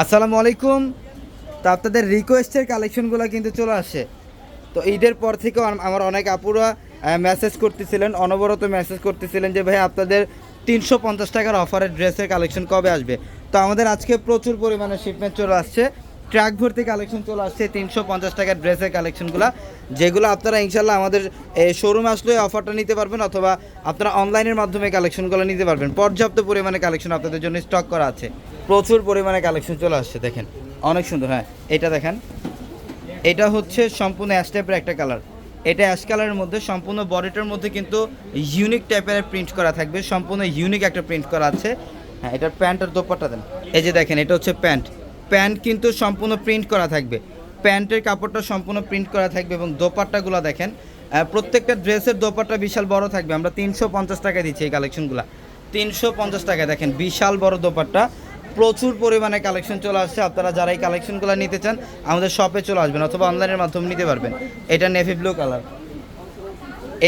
আসসালামু আলাইকুম। তো আপনাদের রিকোয়েস্টের কালেকশনগুলো কিন্তু চলে আসে। তো ঈদের পর থেকেও আমার অনেক আপুরা মেসেজ করতেছিলেন, অনবরত মেসেজ করতেছিলেন যে, ভাই, আপনাদের তিনশো পঞ্চাশ টাকার অফারের ড্রেসের কালেকশন কবে আসবে? তো আমাদের আজকে প্রচুর পরিমাণে শিপমেন্ট চলে আসছে। ট্র্যাক ভর্তি কালেকশন চলে আসছে, তিনশো পঞ্চাশ টাকার ড্রেসের কালেকশনগুলো যেগুলো আপনারা ইনশাল্লাহ আমাদের শোরুমে আসলে অফারটা নিতে পারবেন অথবা আপনারা অনলাইনের মাধ্যমে কালেকশনগুলো নিতে পারবেন। পর্যাপ্ত পরিমাণে কালেকশন আপনাদের জন্য স্টক করা আছে। প্রচুর পরিমাণে কালেকশন চলে আসছে, দেখেন। অনেক সুন্দর হ্যাঁ এটা দেখেন। এটা হচ্ছে সম্পূর্ণ অ্যাশ টাইপের একটা কালার এটা অ্যাশ কালারের মধ্যে সম্পূর্ণ বডিটার মধ্যে কিন্তু ইউনিক টাইপের প্রিন্ট করা থাকবে। সম্পূর্ণ ইউনিক একটা প্রিন্ট করা আছে। হ্যাঁ এটার প্যান্ট আর দোপাট্টা দেন। এই যে দেখেন, এটা হচ্ছে প্যান্ট। প্যান্ট কিন্তু সম্পূর্ণ প্রিন্ট করা থাকবে। প্যান্টের কাপড়টা সম্পূর্ণ প্রিন্ট করা থাকবে এবং দোপাট্টাগুলো দেখেন প্রত্যেকটা ড্রেসের দোপাট্টা বিশাল বড় থাকবে। আমরা তিনশো পঞ্চাশ টাকা দিচ্ছি এই কালেকশনগুলো। তিনশো পঞ্চাশ টাকা দেখেন, বিশাল বড় দোপাট্টা। প্রচুর পরিমাণে কালেকশন চলে আসছে। আপনারা যারা এই কালেকশনগুলো নিতে চান, আমাদের শপে চলে আসবেন অথবা অনলাইনের মাধ্যমে নিতে পারবেন। এটা নেভি ব্লু কালার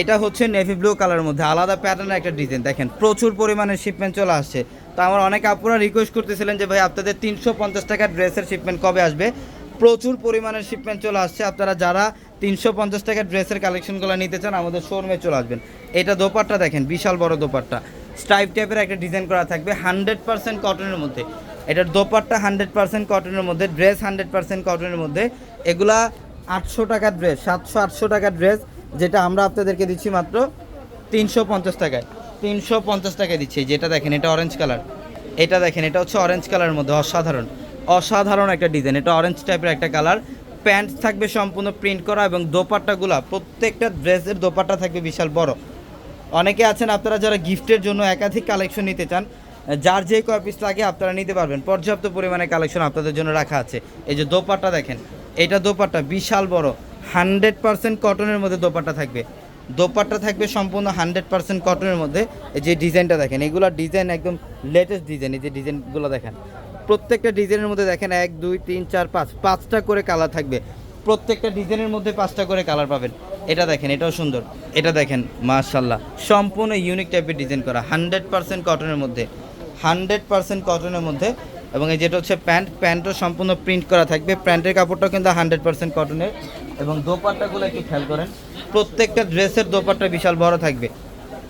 এটা হচ্ছে নেভি ব্লু কালারের মধ্যে, আলাদা প্যাটার্নের একটা ডিজাইন দেখেন, প্রচুর পরিমাণে শিপমেন্ট চলে আসছে। তো আমার অনেক আপুরা রিকোয়েস্ট করতেছিলেন যে, ভাই, আপনাদের তিনশো পঞ্চাশ টাকার ড্রেসের শিপমেন্ট কবে আসবে? প্রচুর পরিমাণের শিপমেন্ট চলে আসছে। আপনারা যারা তিনশো পঞ্চাশ টাকার ড্রেসের কালেকশনগুলো নিতে চান, আমাদের শোরুমে চলে আসবেন। এটা দোপাট্টা দেখেন, বিশাল বড় দোপাট্টা। স্ট্রাইপ টাইপের একটা ডিজাইন করা থাকবে হান্ড্রেড পার্সেন্ট কটনের মধ্যে। এটার দোপাট্টা হান্ড্রেড পার্সেন্ট কটনের মধ্যে ড্রেস হান্ড্রেড পার্সেন্ট কটনের মধ্যে। এগুলা আটশো টাকার ড্রেস সাতশো আটশো টাকার ড্রেস যেটা আমরা আপনাদেরকে দিচ্ছি মাত্র তিনশো পঞ্চাশ টাকায়। তিনশো পঞ্চাশ টাকায় দিচ্ছি। যেটা দেখেন, এটা অরেঞ্জ কালার এটা দেখেন, এটা হচ্ছে অরেঞ্জ কালারের মধ্যে, অসাধারণ। অসাধারণ একটা ডিজাইন এটা অরেঞ্জ টাইপের একটা কালার প্যান্ট থাকবে সম্পূর্ণ প্রিন্ট করা এবং দোপাট্টাগুলা প্রত্যেকটা ড্রেসের দোপাট্টা থাকবে বিশাল বড়। অনেকে আছেন আপনারা যারা গিফটের জন্য একাধিক কালেকশন নিতে চান, যার যে কয় পিস লাগে আপনারা নিতে পারবেন। পর্যাপ্ত পরিমাণে কালেকশন আপনাদের জন্য রাখা আছে। এই যে দোপাট্টা দেখেন, এটা দোপাট্টা বিশাল বড়। হান্ড্রেড পার্সেন্ট কটনের মধ্যে দোপাট্টা থাকবে। দোপাট্টা থাকবে সম্পূর্ণ হান্ড্রেড পার্সেন্ট কটনের মধ্যে। যে ডিজাইনটা দেখেন, এগুলো ডিজাইন একদম লেটেস্ট ডিজাইন এই যে ডিজাইনগুলো দেখেন। প্রত্যেকটা ডিজাইনের মধ্যে দেখেন, এক, দুই, তিন, চার, পাঁচ, পাঁচটা করে কালার থাকবে। প্রত্যেকটা ডিজাইনের মধ্যে পাঁচটা করে কালার পাবেন। এটা দেখেন, এটাও সুন্দর। এটা দেখেন মাশাল্লাহ সম্পূর্ণ ইউনিক টাইপের ডিজাইন করা, হান্ড্রেড পার্সেন্ট কটনের মধ্যে। হান্ড্রেড পার্সেন্ট কটনের মধ্যে এবং এই যেটা হচ্ছে প্যান্ট, প্যান্টও সম্পূর্ণ প্রিন্ট করা থাকবে। প্যান্টের কাপড়টাও কিন্তু হান্ড্রেড পার্সেন্ট কটনের এবং দোপাট্টাগুলো একটু খেয়াল করেন, প্রত্যেকটা ড্রেসের দোপাট্টা বিশাল বড় থাকবে।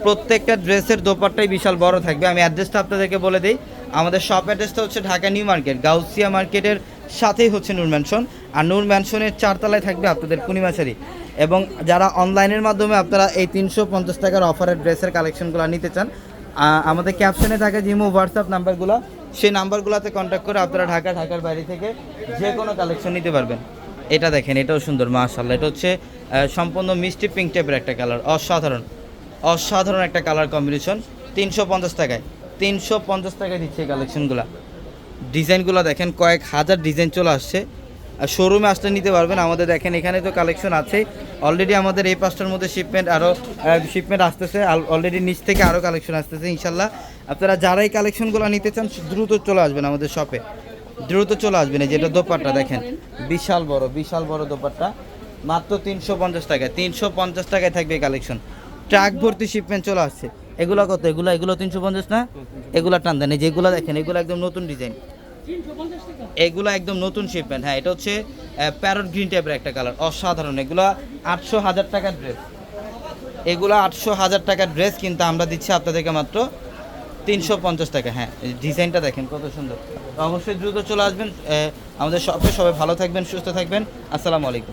প্রত্যেকটা ড্রেসের দোপাট্টাই বিশাল বড় থাকবে। আমি অ্যাড্রেসটা আপনাদেরকে বলে দিই, আমাদের শপ অ্যাড্রেসটা হচ্ছে ঢাকা নিউ মার্কেট, গাউসিয়া মার্কেটের সাথেই হচ্ছে নূর ম্যানশন আর নূর ম্যানশনের চারতলায় থাকবে আপনাদের পূর্ণিমাশারি এবং যারা অনলাইনের মাধ্যমে আপনারা এই তিনশো পঞ্চাশ টাকার অফারের ড্রেসের কালেকশনগুলো নিতে চান আমাদের ক্যাপশনে থাকে জিমো হোয়াটসঅ্যাপ নাম্বারগুলো সেই নাম্বারগুলোতে কন্ট্যাক্ট করে আপনারা ঢাকা, ঢাকার বাইরে থেকে যে কোনো কালেকশন নিতে পারবেন। এটা দেখেন, এটাও সুন্দর মাশাল্লাহ এটা হচ্ছে সম্পূর্ণ মিষ্টি পিঙ্ক টাইপের একটা কালার অসাধারণ অসাধারণ একটা কালার কম্বিনেশন তিনশো পঞ্চাশ টাকায়, তিনশো পঞ্চাশ টাকায় দিচ্ছে এই কালেকশনগুলো ডিজাইনগুলো দেখেন, কয়েক হাজার ডিজাইন চলে আসছে। শোরুমে আসলে নিতে পারবেন। আমাদের দেখেন, এখানে তো কালেকশন আছে। অলরেডি আমাদের এই পাঁচটার মধ্যে শিপমেন্ট আরও শিপমেন্ট আসতেছে। অলরেডি নিচ থেকে আরও কালেকশন আসতেছে ইনশাল্লাহ আপনারা যারাই কালেকশনগুলো নিতে চান, দ্রুত চলে আসবেন আমাদের শপে দ্রুত চলে আসবেন এই যেটা দোপাট্টা দেখেন। বিশাল বড় বিশাল বড় দোপাট্টা। মাত্র তিনশো পঞ্চাশ টাকায়, তিনশো পঞ্চাশ টাকায় থাকবে কালেকশন ট্রাক ভর্তি শিপমেন্ট চলে আসছে। এগুলো কত? এগুলো এগুলো তিনশো পঞ্চাশ না? এগুলো টান দেন। যেগুলো দেখেন, এগুলো একদম নতুন ডিজাইন এগুলো একদম নতুন শিপমেন্ট হ্যাঁ এটা হচ্ছে প্যারট গ্রিন টাইপের একটা কালার অসাধারণ। এগুলো আটশো হাজার টাকার ড্রেস এগুলো আটশো হাজার টাকার ড্রেস কিন্তু আমরা দিচ্ছি আপনাদেরকে মাত্র তিনশো পঞ্চাশ টাকা হ্যাঁ ডিজাইনটা দেখেন কত সুন্দর। অবশ্যই দ্রুত চলে আসবেন আমাদের শপে সবাই ভালো থাকবেন, সুস্থ থাকবেন, আসসালামু আলাইকুম।